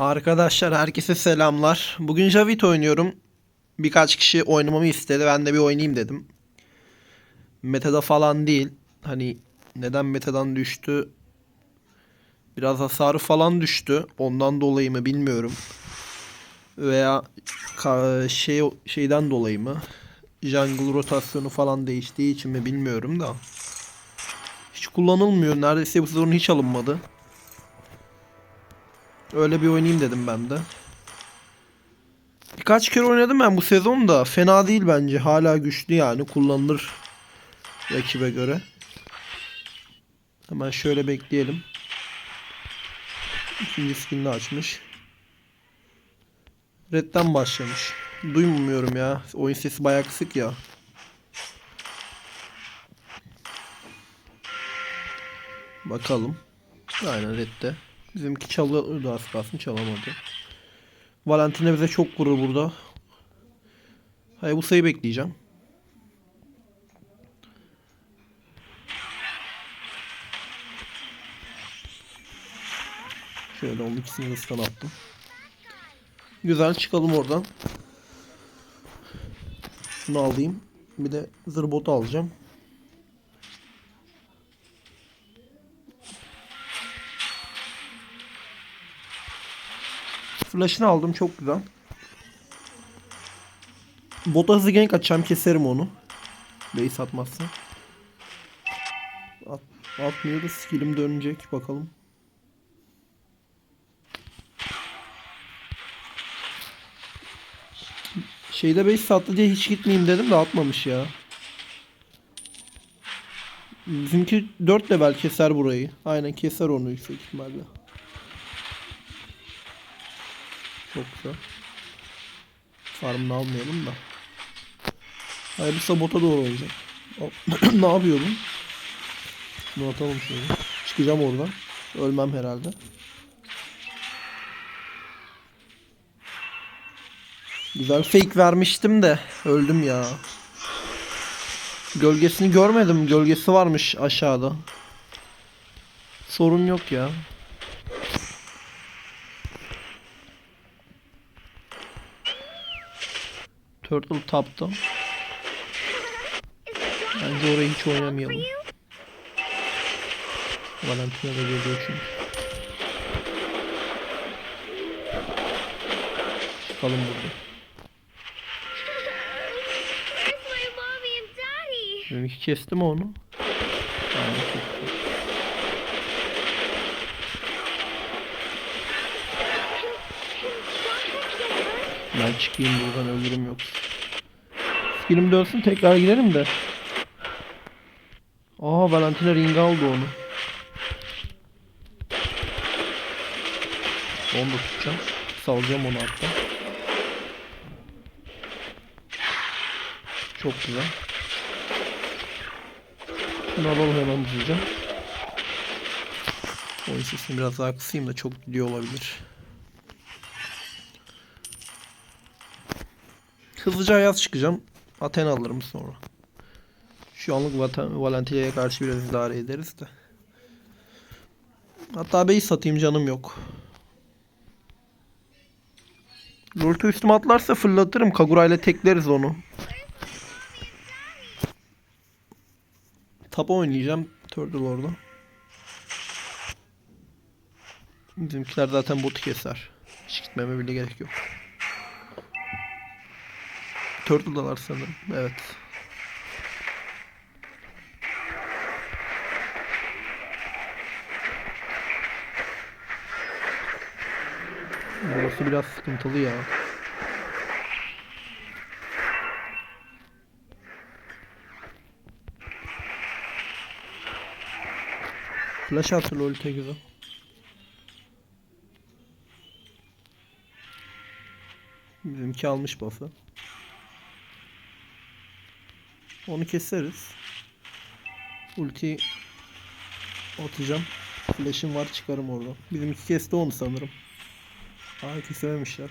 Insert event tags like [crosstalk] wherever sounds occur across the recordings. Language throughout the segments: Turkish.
Arkadaşlar herkese selamlar. Bugün Javit oynuyorum. Birkaç kişi oynamamı istedi. Ben de bir oynayayım dedim. Meta'da falan değil. Hani neden metadan düştü? Biraz hasarı falan düştü. Ondan dolayı mı bilmiyorum. Veya şey şeyden dolayı mı? Jungle rotasyonu falan değiştiği için mi bilmiyorum da. Hiç kullanılmıyor. Neredeyse bu sezon hiç alınmadı. Öyle bir oynayayım dedim ben de. Birkaç kere oynadım ben bu sezon da. Fena değil bence. Hala güçlü yani. Kullanılır rakibe göre. Hemen şöyle bekleyelim. İkinci skinini açmış. Red'den başlamış. Duymuyorum ya. Oyun sesi bayağı kısık ya. Bakalım. Aynen Red'de. Bizimki çalıyordu az kalsın çalamadı. Valentina bize çok vurur burada. Hayır bu sayı bekleyeceğim. Şöyle onun ikisini stun attım. Güzel çıkalım oradan. Şunu alayım. Bir de zırbotu alacağım. Flash'ını aldım çok güzel. Bota hızlı gank atacağım keserim onu. Base atmazsa. At, atmıyor da skillim dönecek bakalım. Şeyde base sattı diye hiç gitmeyeyim dedim de atmamış ya. Bizimki 4 level keser burayı. Aynen keser onu yüksek ihtimalle. Güzel. Farmını almayalım da. Hayır bir sabota doğru. Hop. [clears throat] ne yapıyordum? Şunu atalım şöyle. Çıkacağım oradan. Ölmem herhalde. Güzel fake vermiştim de öldüm ya. Gölgesini görmedim. Gölgesi varmış aşağıda. Sorun yok ya. Turtle taptı. Bence orayı hiç oynamayalım. Valentina da geliyor çünkü. Çıkalım burada. Where's my mommy and daddy? Benimki kesti mi onu? Aynen kesti. Ben çıkayım buradan ölürüm yoksa. Skillim dönsün tekrar girelim de. Aa Valentina ring aldı onu. Onu da tutacağım. Salacağım onu hatta. Çok güzel. Şunu alalım hemen hızlıca. Oyun sesini biraz daha kısayım da çok gidiyor olabilir. Hızlıca ayaz çıkacağım. Aten alırım sonra. Şu anlık Valentina'ya karşı biraz idare ederiz de. Hatta base satayım canım yok. Lurtu üstüme atlarsa fırlatırım. Kagura ile tekleriz onu. Tapa oynayacağım. Turtle orada. Bizimkiler zaten botu keser. Hiç gitmeme bile gerek yok. Turtle'dalar sanırım. Evet. Burası biraz sıkıntılı ya. Flash atıl ulti güzel. Bizimki almış buff'ı. Onu keseriz. Ulti atacağım. Flash'im var çıkarım orada. Bizimki kesti onu sanırım. Aa kesememişler.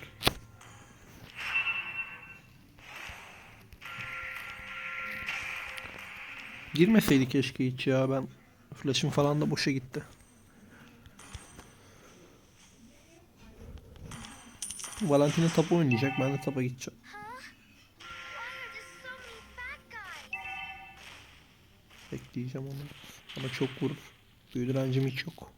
Girmeseydi keşke hiç ya ben Flash'ım falan da boşa gitti. Valentina tapa oynayacak. Ben de tapa gideceğim. Bekleyeceğim onu. Ama çok vurur. Büyü direncim hiç yok.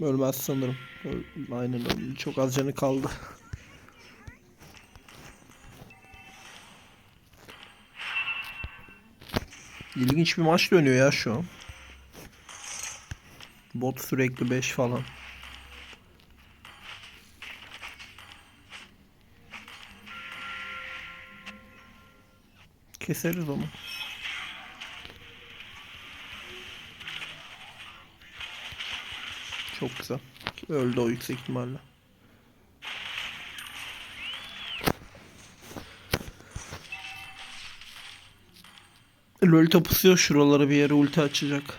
Ölmez sanırım. Öl- Aynen öyle. Çok az canı kaldı. [laughs] İlginç bir maç dönüyor ya şu an. Bot sürekli 5 falan. Keseriz onu. Çok güzel. Öldü o yüksek ihtimalle. Lolita pusuyor şuralara bir yere ulti açacak.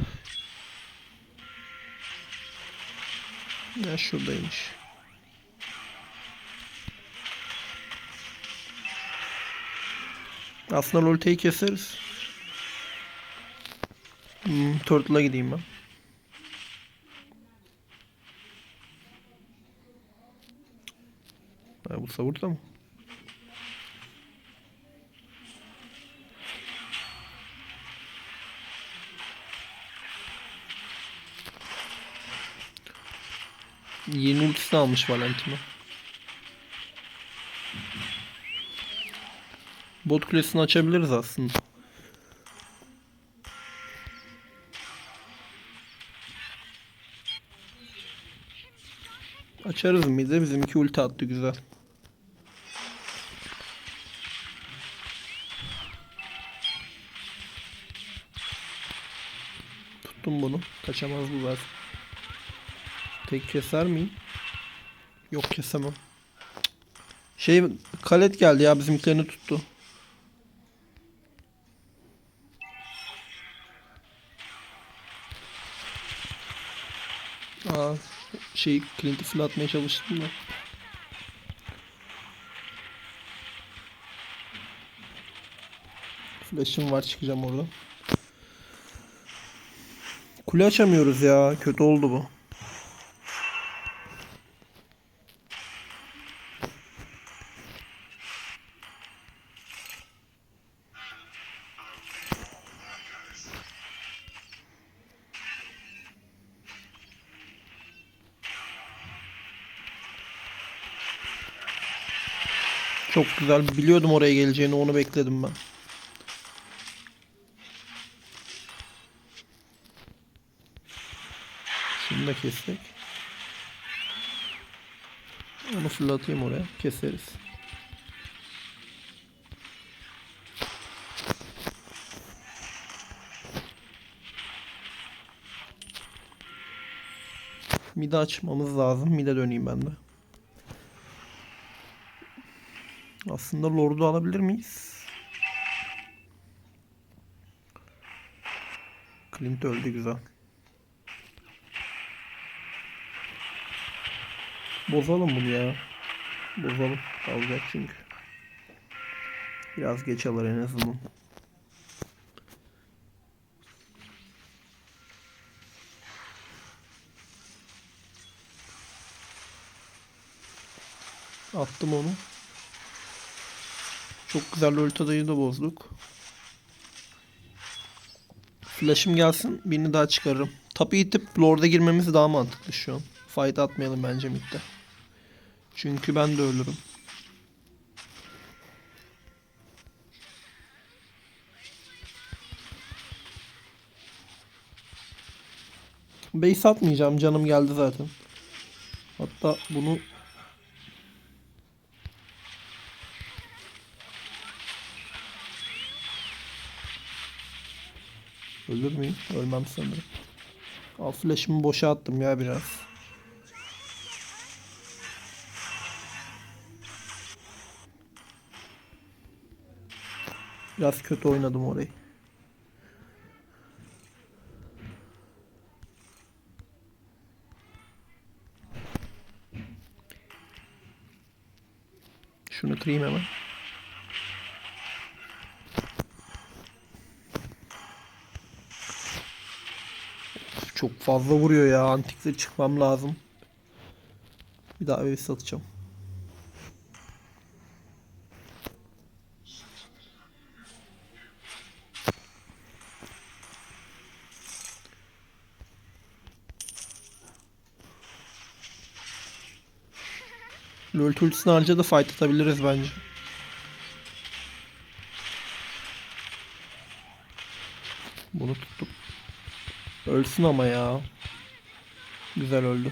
Ya şuradaymış. Aslında Lolita'yı keseriz. Hmm, Turtle'a gideyim ben. Ha, bu savurda mı? Yeni ultisini almış Valentino. Bot kulesini açabiliriz aslında. Açarız mıydı? Bizimki ulti attı güzel. Tuttum bunu. Kaçamaz bu zaten. Tek keser miyim? Yok kesemem. Şey kalet geldi ya bizimkilerini tuttu. Aa, şey Clint'i fırlatmaya çalıştım da. Flash'ım var çıkacağım oradan. Kule açamıyoruz ya. Kötü oldu bu. Çok güzel. Biliyordum oraya geleceğini. Onu bekledim ben. Şunu da kessek. Onu fırlatayım oraya. Keseriz. Mide açmamız lazım. Mide döneyim ben de. Aslında Lord'u alabilir miyiz? Clint öldü güzel. Bozalım bunu ya. Bozalım. Alacak çünkü. Biraz geç alır en azından. Attım onu. Çok güzel Lolita'yı da bozduk. Flash'ım gelsin birini daha çıkarırım. Tapı itip Lord'a girmemiz daha mantıklı şu an. Fight atmayalım bence midde. Çünkü ben de ölürüm. Base atmayacağım canım geldi zaten. Hatta bunu Müyüm? Ölmem sanırım. Al flash'ımı boşa attım ya biraz. Biraz kötü oynadım orayı. Şunu kırayım hemen. Çok fazla vuruyor ya. Antikleri çıkmam lazım. Bir daha evi satacağım. LoL ultisini harca da fight atabiliriz bence. Bunu tuttum. Ölsün ama ya. Güzel öldü.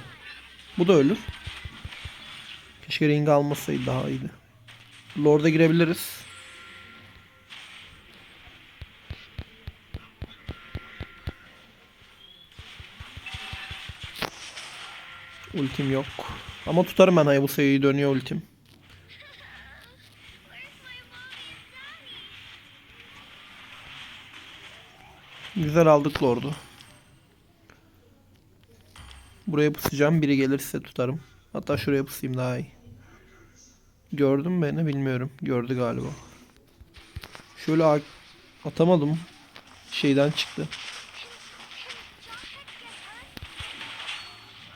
Bu da ölür. Keşke ring almasaydı daha iyiydi. Lord'a girebiliriz. Ultim yok. Ama tutarım ben Hayabusa'yı dönüyor ultim. Güzel aldık Lord'u. Buraya pusacağım. Biri gelirse tutarım. Hatta şuraya pusayım daha iyi. Gördün mü beni bilmiyorum. Gördü galiba. Şöyle atamadım. Şeyden çıktı.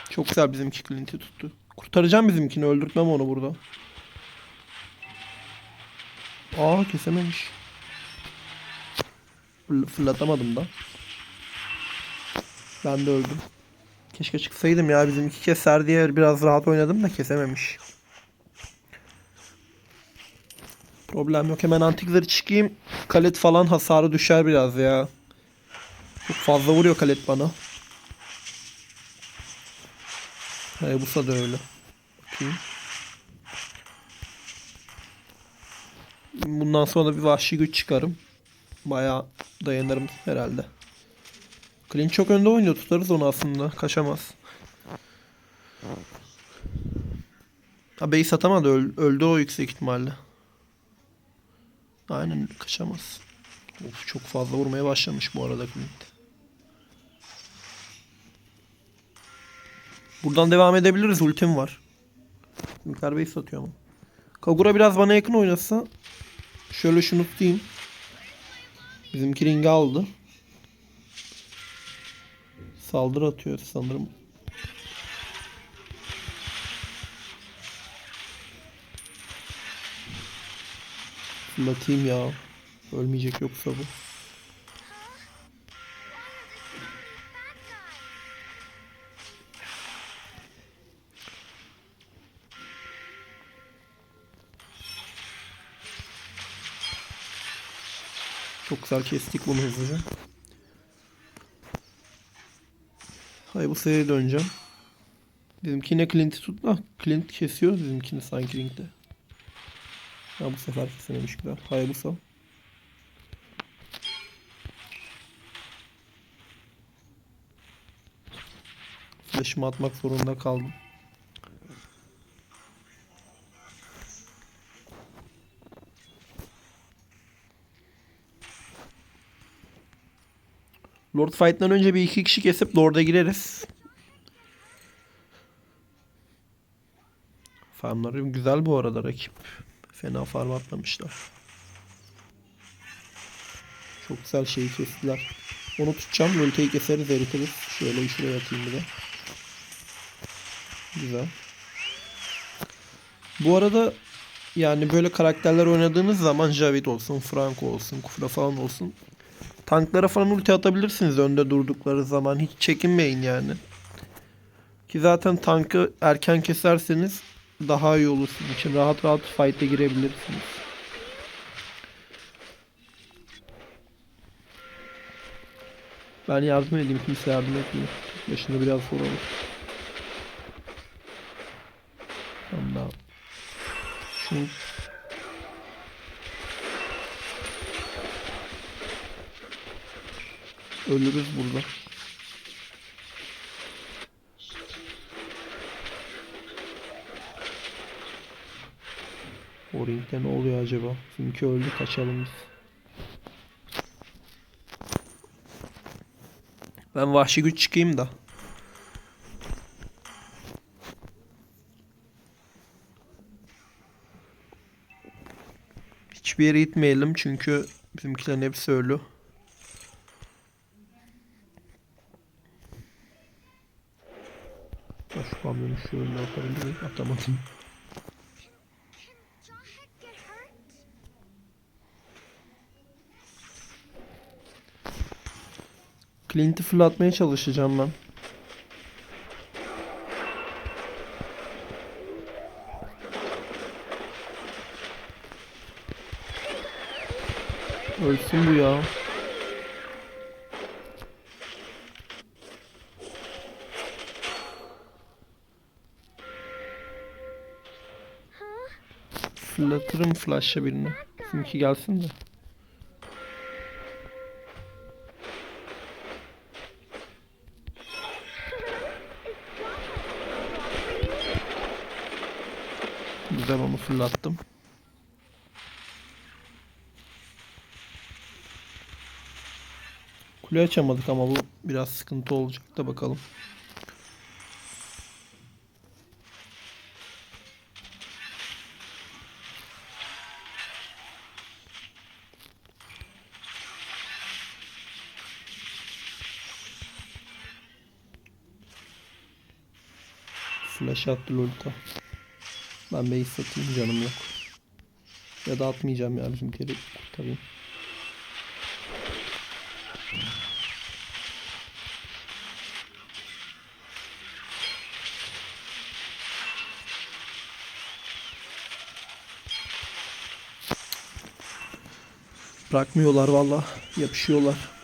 Çok güzel bizimki Clint'i tuttu. Kurtaracağım bizimkini. Öldürtmem onu burada. Aa kesememiş. Fırl- Fırlatamadım da. Ben de öldüm. Keşke çıksaydım ya bizimki keser diye biraz rahat oynadım da kesememiş. Problem yok hemen antikleri çıkayım. Kalet falan hasarı düşer biraz ya. Çok fazla vuruyor kalet bana. Hayabusa da öyle. Bakayım. Bundan sonra da bir vahşi güç çıkarım. Bayağı dayanırım herhalde. Clint çok önde oynuyor. Tutarız onu aslında. Kaçamaz. Ha base atamadı. Öl- öldü o yüksek ihtimalle. Aynen kaçamaz. Of çok fazla vurmaya başlamış bu arada Clint. Buradan devam edebiliriz. Ultim var. Yukarı base atıyor ama. Kagura biraz bana yakın oynasa şöyle şunu tutayım. Bizimki ringi aldı. Saldırı atıyor sanırım. Fırlatayım ya. Ölmeyecek yoksa bu. Çok güzel kestik bunu hızlıca. Hayır bu seriye döneceğim. Bizimkine Clint'i tut da Clint kesiyor bizimkini sanki ringde. Ha bu sefer kesememiş güzel. Hayabusa. Flash'ımı atmak zorunda kaldım. Lord Fight'tan önce bir iki kişi kesip Lord'a gireriz. Farmları güzel bu arada rakip. Fena farm atlamışlar. Çok güzel şeyi kestiler. Onu tutacağım. Lolte'yi keseriz eritiriz. Şöyle şuraya atayım bir de. Güzel. Bu arada yani böyle karakterler oynadığınız zaman Javid olsun, Franco olsun, Kufra falan olsun. Tanklara falan ulti atabilirsiniz önde durdukları zaman. Hiç çekinmeyin yani. Ki zaten tankı erken keserseniz daha iyi olur sizin için. Rahat rahat fight'e girebilirsiniz. Ben yardım edeyim. Kimse yardım etmiyor. Başında biraz zor olur. Tamam. Şunu Ölürüz burada. O ne oluyor acaba? Çünkü öldü kaçalım biz. Ben vahşi güç çıkayım da. Hiçbir yere gitmeyelim çünkü bizimkilerin hepsi ölü. Şöyle atabilirim. Atamadım. Jawhead get hurt? Clint'i fırlatmaya çalışacağım ben. Ölsün bu ya. Fırlatırım flash'a birini. Bizimki gelsin de. Güzel onu fırlattım. Kule açamadık ama bu biraz sıkıntı olacak da bakalım. Flash attı Lolita. Ben base atayım canım yok. Ya da atmayacağım ya bizimkileri kurtarayım. Bırakmıyorlar valla. Yapışıyorlar.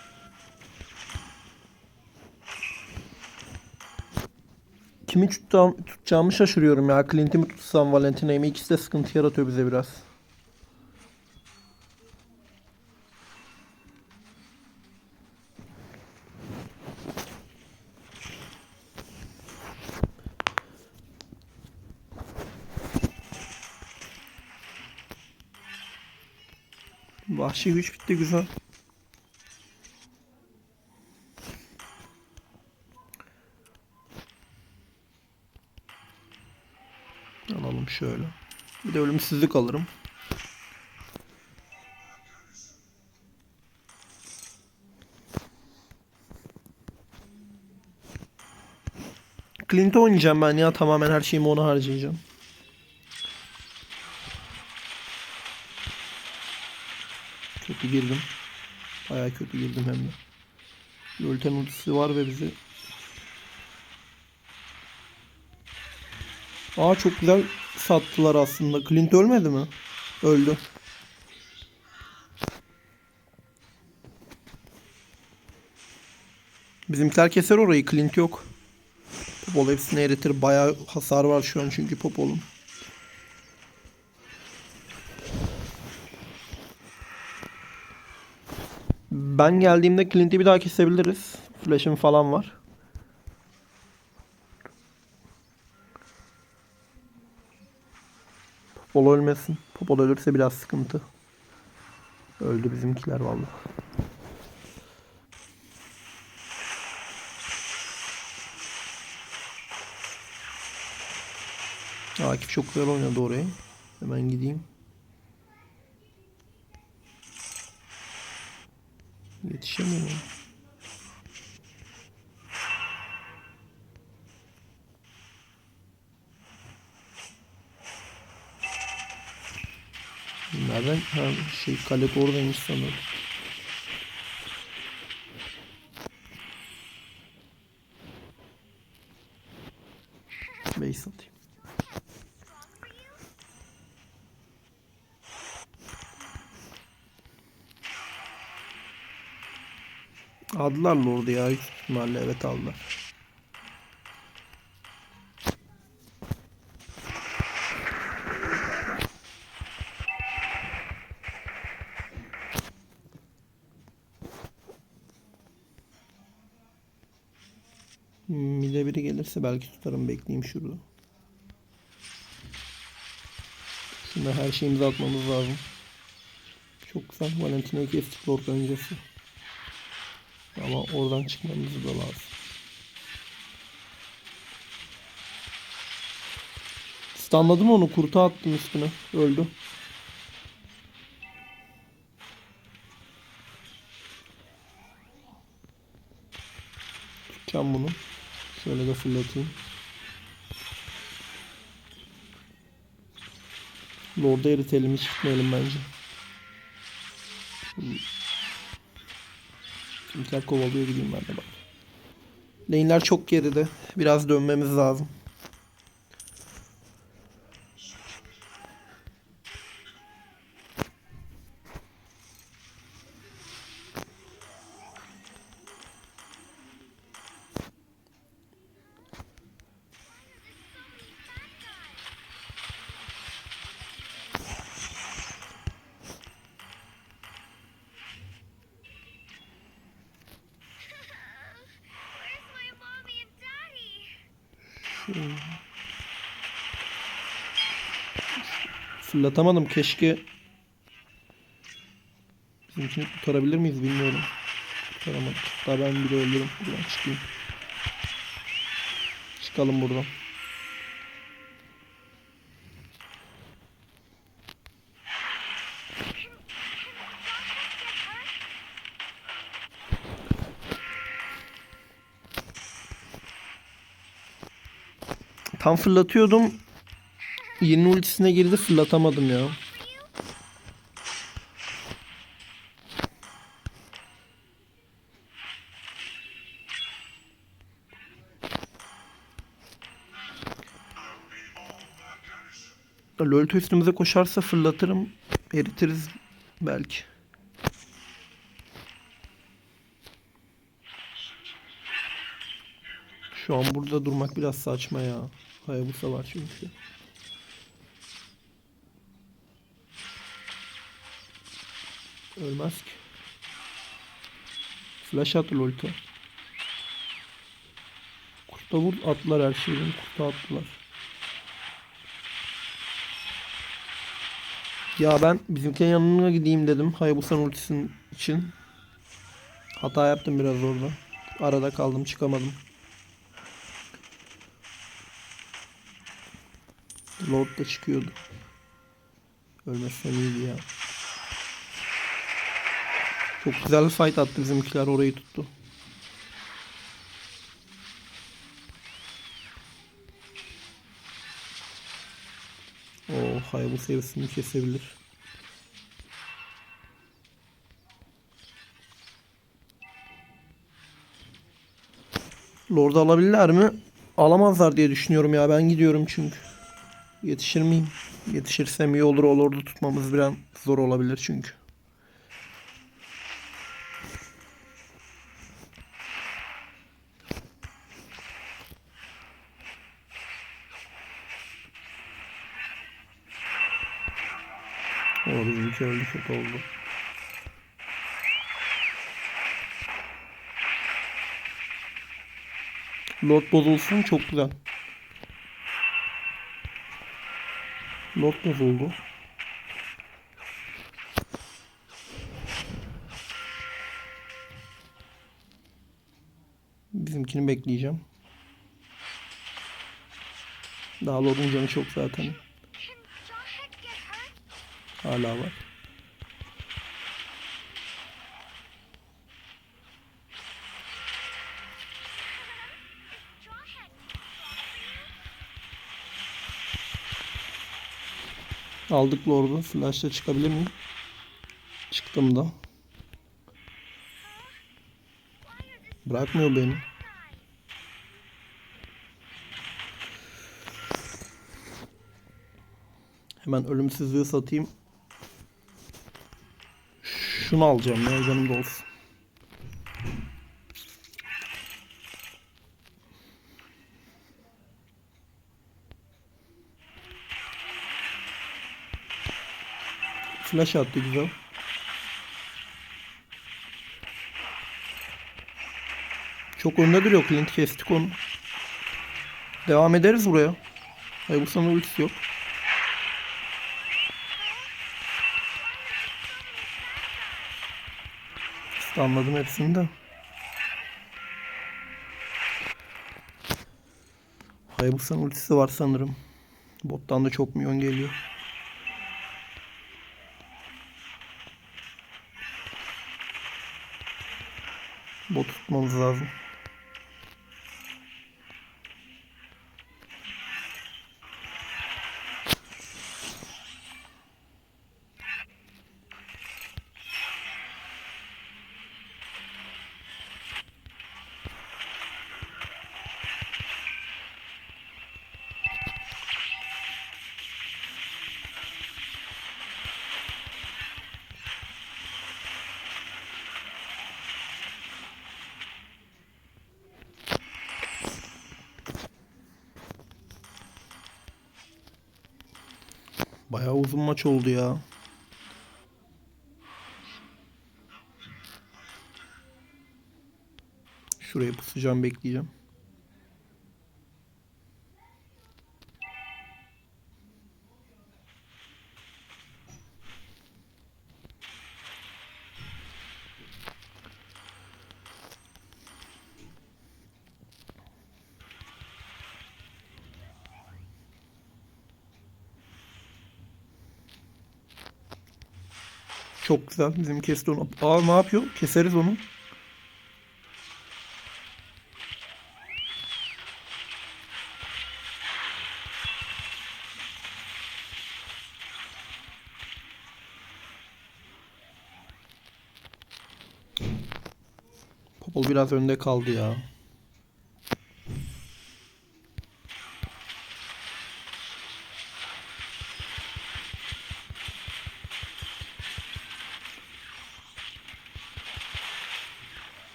Kimi tutacağım, tutacağımı şaşırıyorum ya. Clint'i mi tutsam Valentina'yı mı? İkisi de sıkıntı yaratıyor bize biraz. Vahşi güç bitti güzel. Alalım şöyle. Ölümsüzlük alırım. Clint oynayacağım ben ya tamamen her şeyimi ona harcayacağım. Kötü girdim. Bayağı kötü girdim hem de. Yolten ultisi var ve bizi Aa çok güzel sattılar aslında. Clint ölmedi mi? Öldü. Bizimkiler keser orayı. Clint yok. Popol hepsini eritir. Bayağı hasar var şu an çünkü Popol'un. Ben geldiğimde Clint'i bir daha kesebiliriz. Flash'ım falan var. Popol ölmesin. Popol ölürse biraz sıkıntı. Öldü bizimkiler vallahi. Akif çok güzel oynadı orayı. Hemen gideyim. Yetişemiyorum. Nereden? Ha, şey kale oradaymış sanırım. Base atayım. Aldılar Lord'u ya. Büyük evet aldılar. Biri gelirse belki tutarım bekleyeyim şurada. Şimdi her şeyimizi atmamız lazım. Çok güzel. Valentina'yı kestik Lord öncesi. Ama oradan çıkmamız da lazım. Stunladım onu. Kurta attım üstüne. Öldü. Tutacağım bunu. Şöyle de fırlatayım. Lord'u eritelim hiç gitmeyelim bence. Kimler kovalıyor gideyim ben de bak. Lane'ler çok geride. Biraz dönmemiz lazım. Fırlatamadım keşke. Bizimkini kurtarabilir miyiz bilmiyorum. Kurtaramadık. Hatta ben bile ölürüm. Buradan çıkayım. Çıkalım buradan. Tam fırlatıyordum. Yeni ultisine girdi fırlatamadım ya. Lolita üstümüze koşarsa fırlatırım. Eritiriz belki. Şu an burada durmak biraz saçma ya. Hayabusa var çünkü. Ölmez. Flash at Lolita. Kurta vur attılar her şeyden. Kurta attılar. Ya ben bizimkinin yanına gideyim dedim. Hayabusa'nın ultisinin için. Hata yaptım biraz orada. Arada kaldım çıkamadım. Lord da çıkıyordu. Ölmezsem iyiydi ya. Çok güzel bir fight attı bizimkiler orayı tuttu. O Hayabusa yarısını kesebilir. Lord'u alabilirler mi? Alamazlar diye düşünüyorum ya. Ben gidiyorum çünkü. Yetişir miyim? Yetişirsem iyi olur. O Lord'u tutmamız biraz zor olabilir çünkü. O bizimki öldü kötü oldu. Lord bozulsun çok güzel. Lord bozuldu. Bizimkini bekleyeceğim. Daha Lord'un canı çok zaten. Hala var. Aldık Lord'u. Flash'la çıkabilir miyim? Çıktım da. Bırakmıyor beni. Hemen ölümsüzlüğü satayım. Şunu alacağım ya canım da olsun. Flash attı güzel. Çok önde duruyor Clint kestik onu. Devam ederiz buraya. Hayır bu sana ultisi yok. İşte anladım hepsini de. Hayabusa'nın ultisi var sanırım. Bottan da çok milyon geliyor. Bot tutmamız lazım. Bayağı uzun maç oldu ya. Şuraya pusacağım bekleyeceğim. Çok güzel. Bizim kesti onu. Aa ne yapıyor? Keseriz onu. Popol biraz önde kaldı ya.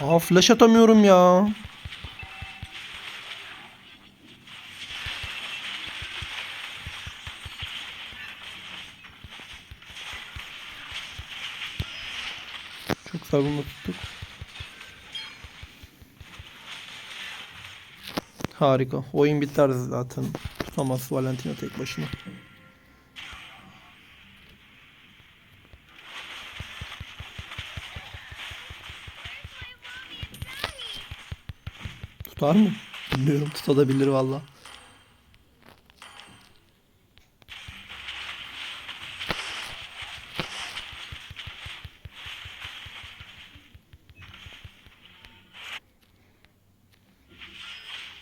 Aa flash atamıyorum ya. Çok savunma tuttuk. Harika. Oyun biter zaten. Tutamaz Valentina tek başına. Tutar mı? Bilmiyorum. Tutabilir valla.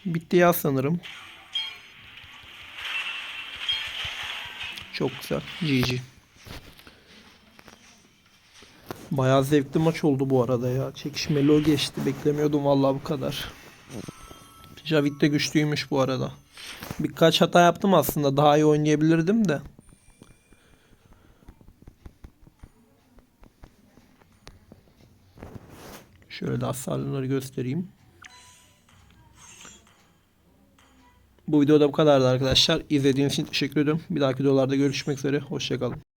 Bitti ya sanırım. Çok güzel. GG. Bayağı zevkli maç oldu bu arada ya. Çekişmeli o geçti. Beklemiyordum vallahi bu kadar. Javit de güçlüymüş bu arada. Birkaç hata yaptım aslında. Daha iyi oynayabilirdim de. Şöyle de hasarları göstereyim. Bu videoda bu kadardı arkadaşlar. İzlediğiniz için teşekkür ederim. Bir dahaki videolarda görüşmek üzere. Hoşçakalın.